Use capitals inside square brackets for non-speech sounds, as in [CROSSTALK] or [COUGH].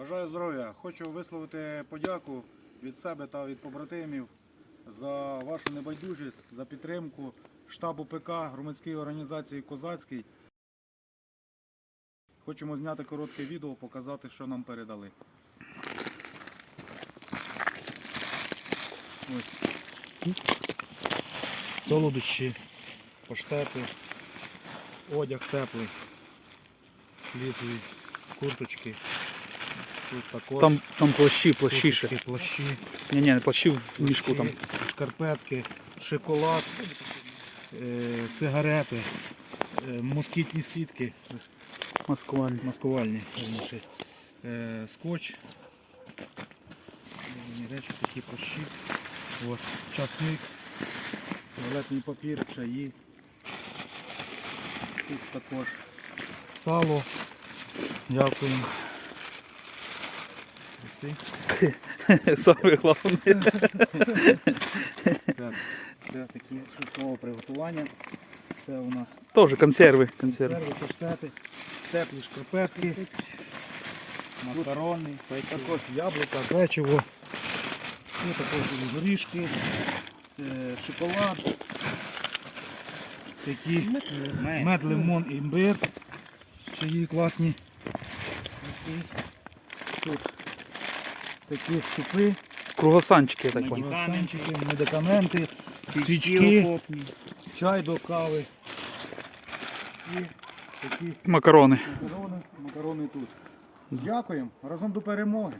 Бажаю здоров'я. Хочу висловити подяку від себе та від побратимів за вашу небайдужість, за підтримку штабу ПК громадської організації Козацький. Хочемо зняти коротке відео, показати, що нам передали. Ось. Солодощі, паштети, одяг теплий, лісові курточки. Тут також. Там, там плащі, плащіше. Курточки, плащі, Ні, ні, плащі в мішку там. шкарпетки, шоколад, е, сигарети, е, москітні сітки, Маскувальні. маскувальні, верніше, е, скотч, Різні речі, такі плащі, ось часник, туалетний папір, чаї. Тут також сало. Дякуємо. Ось. [LAUGHS] Саме головне. Так, це такі швидкого приготування. Це у нас Теж консерви. консерви. серви, паштети, теплі шкарпетки, макарони, також яблука, печиво, і також горішки, е, шоколад, такі мед, лимон, імбир, чаї класні. Тут такі супи. Кругосанчики, я так понял. Медикаменти, медикаменти, свічки, чай до кави. І такі Макарони. макарони, макарони тут. Дякуємо. Разом до перемоги.